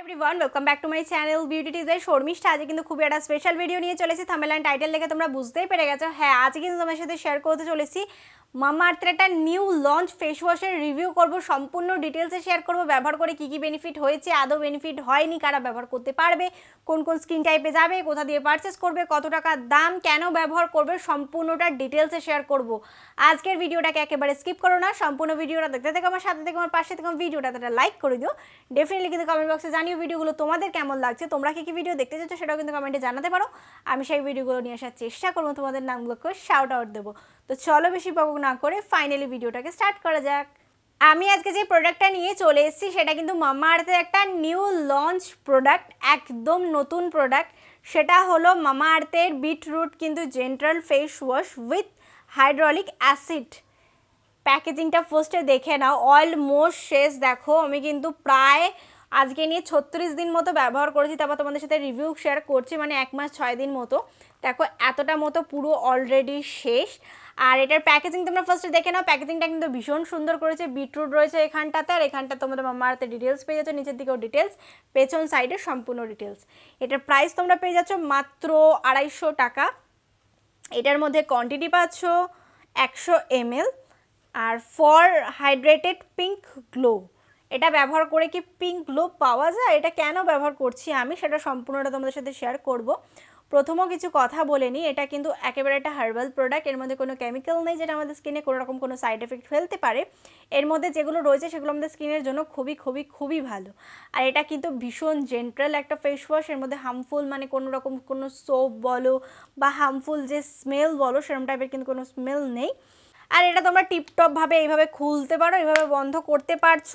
Everyone welcome back to my channel beauty teaser Sharmistha আজকে কিন্তু খুবই একটা স্পেশাল ভিডিও নিয়ে চলেছি। থামেলান টাইটেল দেখে তোমরা বুঝতেই পেরে গেছো। হ্যাঁ আজকে কিন্তু তোমার সাথে শেয়ার করতে চলেছি। মামা আর্থের একটা নিউ লঞ্চ ফেস ওয়াশের রিভিউ করব। সম্পূর্ণ ডিটেলসে শেয়ার করব। ব্যবহার করে কী কী বেনিফিট হয়েছে, আদৌ বেনিফিট হয়নি, কারা ব্যবহার করতে পারবে, কোন কোন স্কিন টাইপে যাবে, কোথা দিয়ে পারচেস করবে, কত টাকার দাম, কেন ব্যবহার করবে, সম্পূর্ণটা ডিটেলসে শেয়ার করব। আজকের ভিডিওটাকে একেবারে স্কিপ করো না। সম্পূর্ণ ভিডিওটা দেখতে থেকে আমার, সাথে থেকে আমার পাশে থেকে ভিডিওটা লাইক করে দিও। ডেফিনেটলি কিন্তু কমেন্ট বক্সে জানিও ভিডিওগুলো তোমাদের কেমন লাগছে, তোমরা কি কি ভিডিও দেখতে চাচ্ছ সেটাও কিন্তু কমেন্টে জানাতে পারো। আমি সেই ভিডিওগুলো নিয়ে আসার চেষ্টা করব, তোমাদের নামগুলোকে শাউট আউট দেবো। তো চলো বেশি বকবক না করে ফাইনালি ভিডিওটাকে স্টার্ট করা যাক। আমি আজকে যে প্রোডাক্টটা নিয়ে চলে এসেছি, সেটা কিন্তু মামা আর্থের একটা নিউ লঞ্চ প্রোডাক্ট একদম নতুন প্রোডাক্ট সেটা হলো মামা আর্থের বিটরুট কিন্তু gentle face wash with hydraulic acid প্যাকেজিংটা ফার্স্টে দেখে নাও অলমোস্ট শেষ। দেখো, আমি কিন্তু প্রায় আজকে নিয়ে ছত্রিশ দিন মতো ব্যবহার করেছি, তারপর তোমাদের সাথে রিভিউ শেয়ার করছি মানে এক মাস ছয় দিন মতো। দেখো, এতটা মতো পুরো অলরেডি শেষ। আর এটার প্যাকেজিং তোমরা ফার্স্টে দেখে নাও প্যাকেজিংটা কিন্তু ভীষণ সুন্দর করেছে বিটরুট রয়েছে এখানটাতে, আর এখানটা তোমাদের মামাতে ডিটেলস পেয়ে যাচ্ছ, নিচের দিকেও ডিটেলস পেছন সাইডে সম্পূর্ণ ডিটেলস এটার প্রাইস তোমরা পেয়ে যাচ্ছ মাত্র আড়াইশো টাকা। এটার মধ্যে কোয়ান্টিটি পাচ্ছ একশো এমএল আর ফর হাইড্রেটেড পিঙ্ক গ্লো এটা ব্যবহার করে কি পিঙ্ক গ্লো পাওয়া যায়? এটা কেন ব্যবহার করছি আমি? সেটা সম্পূর্ণটা তোমাদের সাথে শেয়ার করব। প্রথমও কিছু কথা বলে নিই। এটা কিন্তু একেবারে একটা হার্বাল প্রোডাক্টের মধ্যে কোনো কেমিক্যাল নেই যেটা আমাদের স্কিনে কোনো রকম কোনো সাইড এফেক্ট ফেলতে পারে। এর মধ্যে যেগুলো রয়েছে সেগুলো আমাদের স্কিনের জন্য খুবই খুবই খুবই ভালো। আর এটা কিন্তু ভীষণ জেন্টাল একটা ফেস ওয়াশ এর মধ্যে হার্মফুল মানে কোনো রকম কোনো সোপ বলো বা হার্মফুল যে স্মেল বলো সেরকম টাইপের কিন্তু কোনো স্মেল নেই। আর এটা তোমরা টিপটপভাবে এইভাবে খুলতে পারো, এইভাবে বন্ধ করতে পারছ।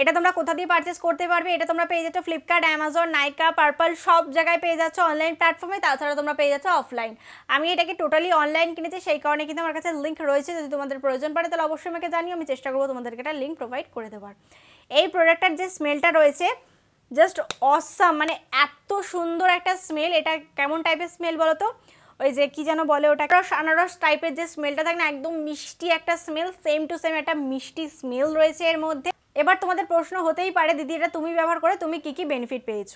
এটা তোমরা কোথা দিয়ে পারচেস করতে পারবে, এটা তোমরা পেয়ে যাচ্ছ ফ্লিপকার্ট অ্যামাজন নাইকা পার্পল সব জায়গায় পেয়ে যাচ্ছ অনলাইন প্ল্যাটফর্মে তাছাড়া তোমরা পেয়ে যাচ্ছ অফলাইন আমি এটাকে টোটালি অনলাইন কিনেছি, সেই কারণে কিন্তু আমার কাছে লিঙ্ক রয়েছে, যদি তোমাদের প্রয়োজন পড়ে তাহলে অবশ্যই আমাকে জানিও, আমি চেষ্টা করব তোমাদেরকে একটা লিঙ্ক প্রোভাইড করে দেওয়ার এই প্রোডাক্টটার যে স্মেলটা রয়েছে জাস্ট অসাম মানে এত সুন্দর একটা স্মেল এটা কেমন টাইপের স্মেল বলো তো ওই যে কি যেন বলে ওটা রস আনারস টাইপের যে স্মেলটা থাকে না, একদম মিষ্টি একটা স্মেল সেম টু সেম একটা মিষ্টি স্মেল রয়েছে এর মধ্যে। এবার তোমাদের প্রশ্ন হতেই পারে, দিদি, এটা তুমি ব্যবহার করে তুমি কি কি বেনিফিট পেয়েছ?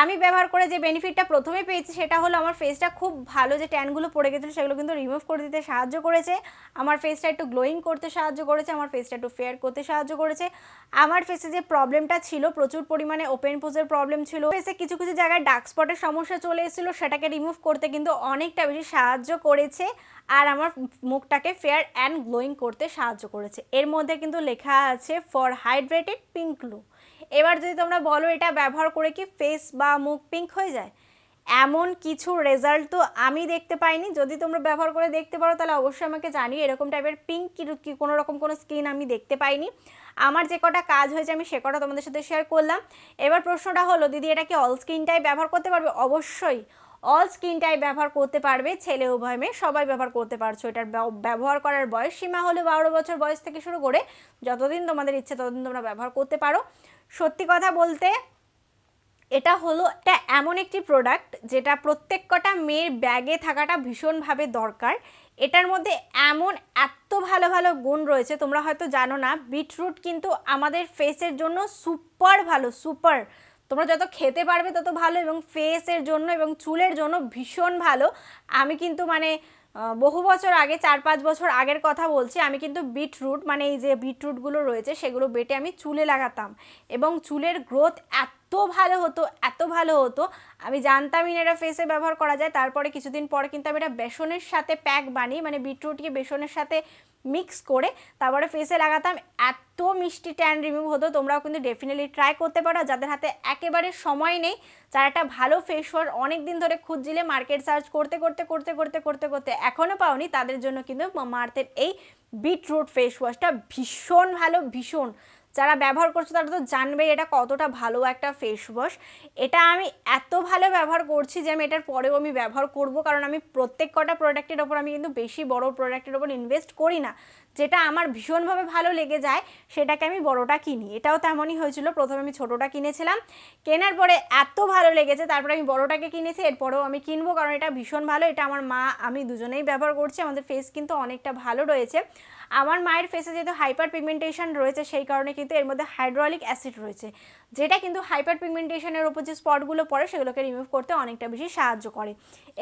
আমি ব্যবহার করে যে বেনিফিটটা প্রথমে পেয়েছি সেটা হলো আমার ফেসটা খুব ভালো, যে ট্যানগুলো পড়ে গেছিল সেগুলো কিন্তু রিমুভ করে দিতে সাহায্য করেছে। আমার ফেসটা একটু গ্লোয়িং করতে সাহায্য করেছে, আমার ফেসটা একটু ফেয়ার করতে সাহায্য করেছে। আমার ফেসে যে প্রবলেমটা ছিল, প্রচুর পরিমাণে ওপেন পোজের প্রবলেম ছিল। ফেসে কিছু কিছু জায়গায় ডার্ক স্পটের সমস্যা চলে এসেছিল, সেটাকে রিমুভ করতে কিন্তু অনেকটা বেশি সাহায্য করেছে আর আমার মুখটাকে ফেয়ার অ্যান্ড গ্লোয়িং করতে সাহায্য করেছে। এর মধ্যে কিন্তু লেখা আছে ফর হাইড্রেটেড পিঙ্ক গ্লো। এবার যদি তোমরা বলো এটা ব্যবহার করে কি ফেস বা মুখ পিঙ্ক হয়ে যায়? এমন কিছু রেজাল্ট তো আমি দেখতে পাইনি। যদি তোমরা ব্যবহার করে দেখতে পারো, তাহলে অবশ্যই আমাকে জানিও এরকম টাইপের পিঙ্ক কি কোনো রকম কোনো স্কিন আমি দেখতে পাইনি। আমার যে কটা কাজ হয়েছে আমি সে কটা তোমাদের সাথে শেয়ার করলাম। এবার প্রশ্নটা হলো, দিদি, এটা কি অল স্কিনটাই ব্যবহার করতে পারবে? অবশ্যই। অল স্কিন টাইপ ব্যবহার করতে পারবে ছেলে উভয় মেয়ে। সবাই ব্যবহার করতে পারছ। এটার ব্যবহার করার বয়স সীমা হলো বারো বছর বয়স থেকে শুরু করে যতদিন তোমাদের ইচ্ছে ততদিন তোমরা ব্যবহার করতে পারো। সত্যি কথা বলতে, এটা হলো এটা এমন একটি প্রোডাক্ট যেটা প্রত্যেক কটা মেয়ের ব্যাগে থাকাটা ভীষণভাবে দরকার। এটার মধ্যে এমন এত ভালো ভালো গুণ রয়েছে, তোমরা হয়তো জানো না, বিটরুট কিন্তু আমাদের ফেসের জন্য সুপার ভালো সুপার তোমরা যত খেতে পারবে তত ভালো এবং ফেসের জন্য এবং চুলের জন্য ভীষণ ভালো। আমি কিন্তু মানে বহু বছর আগে, চার পাঁচ বছর আগের কথা বলছি, আমি কিন্তু বিটরুট মানে এই যে বিটরুটগুলো রয়েছে, সেগুলো বেটে আমি চুলে লাগাতাম। এবং চুলের গ্রোথ এত ভালো হতো, এত ভালো হতো। আমি জানতামই না এটা ফেসে ব্যবহার করা যায়। তারপরে কিছুদিন পরে কিন্তু আমি এটা বেসনের সাথে প্যাক বানিয়ে মানে বিটরুটকে বেসনের সাথে মিক্স করে, তারপরে ফেসে লাগাতাম। এত মিষ্টি ট্যান রিমুভ হতো। তোমরাও কিন্তু ডেফিনেটলি ট্রাই করতে পারো। যাদের হাতে একেবারে সময় নেই, যারা একটা ভালো ফেস ওয়াশ অনেক দিন ধরে খুঁজছিলে মার্কেট সার্চ করতে করতে করতে করতে করতে করতে এখনও পাওনি, তাদের জন্য কিন্তু মার্থের এই বিটরুট ফেস ওয়াশটা ভীষণ ভালো, ভীষণ। যারা ব্যবহার করছ তারা তো জানবে এটা কতটা ভালো একটা ফেস ওয়াশ এটা আমি এত ভালো ব্যবহার করছি যে আমি এটার পরেও আমি ব্যবহার করব, কারণ আমি প্রত্যেক কটা প্রোডাক্টের ওপর আমি কিন্তু বেশি বড় প্রোডাক্টের ওপর ইনভেস্ট করি না। যেটা আমার ভীষণভাবে ভালো লেগে যায়, সেটাকে আমি বড়টা কিনি। এটাও তেমনই হয়েছিল, প্রথমে আমি ছোটোটা কিনেছিলাম। কেনার পরে এত ভালো লেগেছে, তারপরে আমি বড়টাকে কিনেছি, এরপরেও আমি কিনবো, কারণ এটা ভীষণ ভালো। এটা আমার মা, আমি দুজনেই ব্যবহার করছি, আমাদের ফেস কিন্তু অনেকটা ভালো রয়েছে। আমার মায়ের ফেসে যেহেতু হাইপার পিগমেন্টেশন রয়েছে, সেই কারণে কিন্তু এর মধ্যে হাইড্রোলিক অ্যাসিড রয়েছে, যেটা কিন্তু হাইপার পিগমেন্টেশনের ওপর যে স্পটগুলো পড়ে, সেগুলোকে রিমুভ করতে অনেকটা বেশি সাহায্য করে।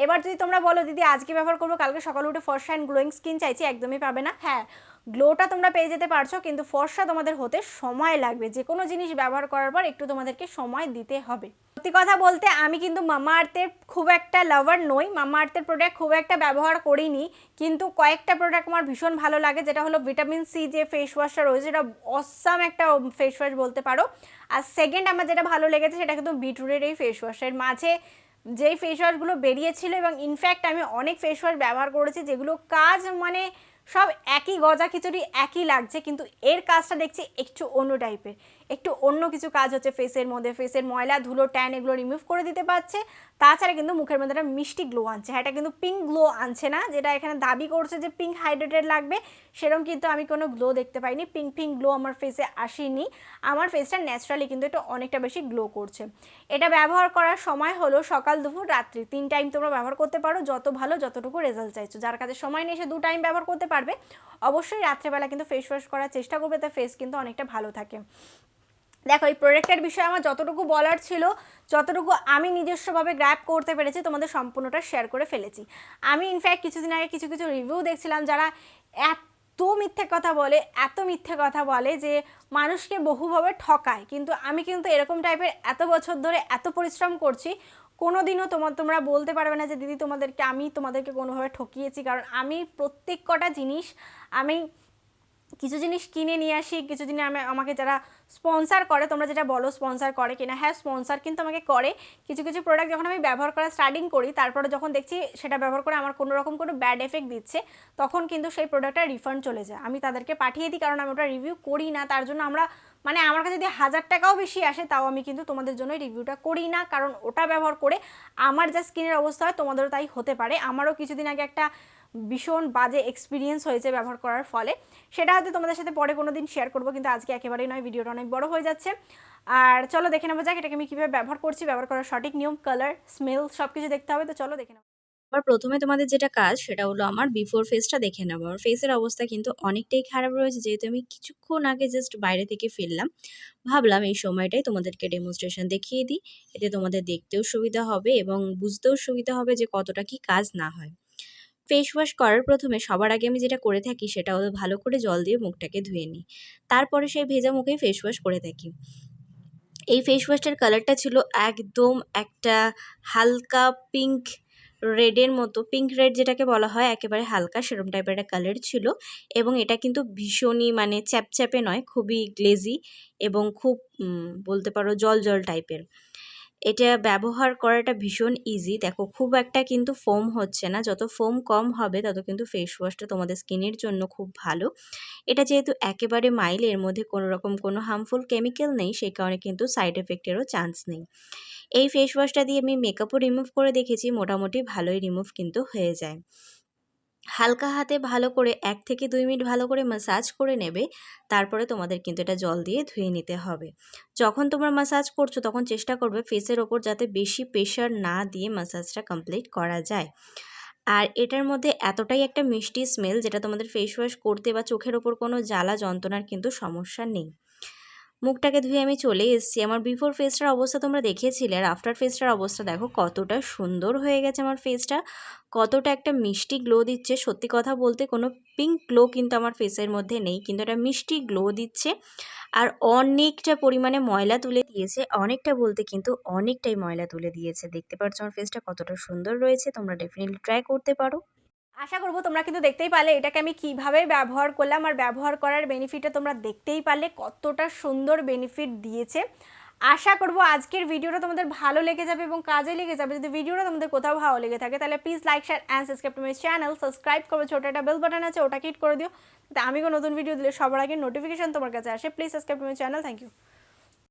এবার যদি তোমরা বলো, দিদি, আজকে ব্যবহার করব, কালকে সকালে উঠে ফার্স্ট অ্যান্ড গ্লোয়িং স্কিন চাইছি, একদমই পাবে না? হ্যাঁ গ্লোটা তোমরা পেয়ে যেতে পারছ, কিন্তু ফর্সা তোমাদের হতে সময় লাগবে। যে কোনো জিনিস ব্যবহার করার পর একটু তোমাদেরকে সময় দিতে হবে। সত্যি কথা বলতে আমি কিন্তু মামা আর্থের খুব একটা লাভার নই। মামা আর্থের প্রোডাক্ট খুব একটা ব্যবহার করিনি, কিন্তু কয়েকটা প্রোডাক্ট আমার ভীষণ ভালো লাগে, যেটা হলো ভিটামিন সি যে ফেস ওয়াশটা রয়েছে যেটা অসাম একটা ফেস ওয়াশ বলতে পারো। আর সেকেন্ড আমার যেটা ভালো লেগেছে, সেটা কিন্তু বিটরুটের এই ফেস ওয়াশের মাঝে যেই ফেস ওয়াশগুলো বেরিয়েছিল এবং ইনফ্যাক্ট আমি অনেক ফেস ওয়াশ ব্যবহার করেছি, যেগুলো কাজ মানে সব একই গজা খিচুড়ি একই লাগছে কিন্তু এর কাজটা দেখছি একটু অন্য টাইপের একটু অন্য কিছু কাজ হচ্ছে ফেসের মধ্যে ফেসের ময়লা, ধুলো ট্যান এগুলো রিমুভ করে দিতে পারছে। তাছাড়া কিন্তু মুখের মধ্যে একটা মিষ্টি গ্লো আনছে। হ্যাঁ এটা কিন্তু পিঙ্ক গ্লো আনছে না, যেটা এখানে দাবি করছে যে পিঙ্ক হাইড্রেটেড লাগবে। সেরকম কিন্তু আমি কোনো গ্লো দেখতে পাইনি। পিঙ্ক পিঙ্ক গ্লো আমার ফেসে আসেনি। আমার ফেসটা ন্যাচারালি কিন্তু এটা অনেকটা বেশি গ্লো করছে। এটা ব্যবহার করার সময় হলো সকাল, দুপুর, রাত্রি। তিন টাইম তোমরা ব্যবহার করতে পারো, যত ভালো যতটুকু রেজাল্ট চাইছো। যার কাছে সময় নেই সে দু টাইম ব্যবহার করতে পারবে। অবশ্যই রাত্রেবেলা কিন্তু ফেস ওয়াশ করার চেষ্টা করবে তার ফেস কিন্তু অনেকটা ভালো থাকে। দেখো, এই প্রোডাক্টের বিষয়ে আমার যতটুকু বলার ছিল, যতটুকু আমি নিজস্বভাবে গ্র্যাপ করতে পেরেছি, তোমাদের সম্পূর্ণটা শেয়ার করে ফেলেছি। আমি ইনফ্যাক্ট কিছুদিন আগে কিছু কিছু রিভিউ দেখছিলাম যারা এত মিথ্যে কথা বলে, এত মিথ্যে কথা বলে যে মানুষকে বহুভাবে ঠকায়। কিন্তু আমি কিন্তু এরকম টাইপের এত বছর ধরে এত পরিশ্রম করছি কোনো দিনও তোমার তোমরা বলতে পারবে না যে, দিদি, তোমাদেরকে আমি তোমাদেরকে কোনোভাবে ঠকিয়েছি। কারণ আমি প্রত্যেক কটা জিনিস আমি কিছু জিনিস কিনে নিয়ে আসি, কিছু জিনিস আমি, আমাকে যারা স্পন্সার করে, তোমরা যেটা বলো স্পন্সার করে কিনা হ্যাঁ স্পন্সার কিন্তু আমাকে করে। কিছু কিছু প্রোডাক্ট যখন আমি ব্যবহার করা স্টার্টিং করি, তারপরে যখন দেখছি সেটা ব্যবহার করে আমার কোনো রকম কোনো ব্যাড এফেক্ট দিচ্ছে, তখন কিন্তু সেই প্রোডাক্টটা রিফান্ড চলে যায়। আমি তাদেরকে পাঠিয়ে দিই, কারণ আমি ওটা রিভিউ করি না, তার জন্য আমরা মানে আমার কাছে যদি হাজার টাকাও বেশি আসে, তাও আমি কিন্তু তোমাদের জন্য রিভিউটা করি না, কারণ ওটা ব্যবহার করে আমার যা স্কিনের অবস্থা হয়, তোমাদেরও তাই হতে পারে। আমারও কিছুদিন আগে একটা ভীষণ বাজে এক্সপিরিয়েন্স হয়েছে ব্যবহার করার ফলে। সেটা হয়তো তোমাদের সাথে পরে কোনো দিন শেয়ার করব, কিন্তু আজকে একেবারেই নয়, ভিডিওটা অনেক বড় হয়ে যাচ্ছে। আর চলো দেখে নেব যাক, এটাকে আমি কীভাবে ব্যবহার করছি, ব্যবহার করার সঠিক নিয়ম কালার স্মেল সব কিছু দেখতে হবে। তো চলো দেখে নেব আবার প্রথমে তোমাদের যেটা কাজ, সেটা হলো আমার বিফোর ফেসটা দেখে নেব আমার ফেসের অবস্থা কিন্তু অনেকটাই খারাপ রয়েছে, যেহেতু আমি কিছুক্ষণ আগে জাস্ট বাইরে থেকে ফিরলাম। ভাবলাম এই সময়টাই তোমাদেরকে ডেমনস্ট্রেশন দেখিয়ে দিই। এতে তোমাদের দেখতেও সুবিধা হবে এবং বুঝতেও সুবিধা হবে যে কতটা কি কাজ না হয়। ফেস ওয়াশ করার প্রথমে সবার আগে আমি যেটা করে থাকি সেটা হলো ভালো করে জল দিয়ে মুখটাকে ধুয়ে নিই। তারপরে সেই ভেজা মুখেই ফেস ওয়াশ করে থাকি। এই ফেস ওয়াশটার কালারটা ছিল একদম একটা হালকা পিঙ্ক রেডের মতো। পিঙ্ক রেড যেটাকে বলা হয় একেবারে হালকা সেরম টাইপের একটা কালার ছিল এবং এটা কিন্তু ভীষণই মানে চ্যাপচ্যাপে নয়, খুবই গ্লেজি এবং খুব বলতে পারো জল জল টাইপের এটা ব্যবহার করাটা ভীষণ ইজি দেখো, খুব একটা কিন্তু ফোম হচ্ছে না। যত ফোম কম হবে, তত কিন্তু ফেস ওয়াশটা তোমাদের স্কিনের জন্য খুব ভালো। এটা যেহেতু একেবারে মাইল এর মধ্যে কোনো রকম কোনো হার্মফুল কেমিক্যাল নেই, সেই কারণে কিন্তু সাইড এফেক্টেরও চান্স নেই। এই ফেস ওয়াশটা দিয়ে আমি মেকআপও রিমুভ করে দেখেছি, মোটামুটি ভালোই রিমুভ কিন্তু হয়ে যায়। হালকা হাতে ভালো করে এক থেকে দুই মিনিট ভালো করে মাসাজ করে নেবে। তারপরে তোমাদের কিন্তু এটা জল দিয়ে ধুয়ে নিতে হবে। যখন তোমরা মাসাজ করছ তখন চেষ্টা করবে ফেসের ওপর যাতে বেশি প্রেশার না দিয়ে মাসাজটা কমপ্লিট করা যায়। আর এটার মধ্যে এতটাই একটা মিষ্টি স্মেল যেটা তোমাদের ফেস ওয়াশ করতে বা চোখের ওপর কোনো জ্বালা যন্ত্রণার কিন্তু সমস্যা নেই। মুখটাকে ধুয়ে আমি চলে এসেছি। আমার বিফোর ফেসটার অবস্থা তোমরা দেখেছিলে আর আফটার ফেসটার অবস্থা দেখো কতটা সুন্দর হয়ে গেছে আমার ফেসটা কতটা একটা মিষ্টি গ্লো দিচ্ছে। সত্যি কথা বলতে কোনো পিঙ্ক গ্লো কিন্তু আমার ফেসের মধ্যে নেই। কিন্তু একটা মিষ্টি গ্লো দিচ্ছে আর অনেকটা পরিমাণে ময়লা তুলে দিয়েছে। অনেকটা বলতে কিন্তু অনেকটাই ময়লা তুলে দিয়েছে। দেখতে পাচ্ছ আমার ফেসটা কতটা সুন্দর রয়েছে। তোমরা ডেফিনেটলি ট্রাই করতে পারো। আশা করব তোমরা কিন্তু দেখতেই পারলে এটাকে আমি কীভাবে ব্যবহার করলাম আর ব্যবহার করার বেনিফিটটা তোমরা দেখতেই পারলে, কতটা সুন্দর বেনিফিট দিয়েছে। আশা করব আজকের ভিডিওটা তোমাদের ভালো লেগে যাবে এবং কাজে লেগে যাবে। যদি ভিডিওটা তোমাদের কোথাও ভালো লেগে থাকে, তাহলে please like share and subscribe to my channel subscribe করবে, ছোটো একটা বেল বাটন আছে ওটা হিট করে দিও। যাতে আমি কোনো নতুন ভিডিও দিলে সবার আগে নোটিফিকেশন তোমার কাছে আসে। Please subscribe to my channel thank you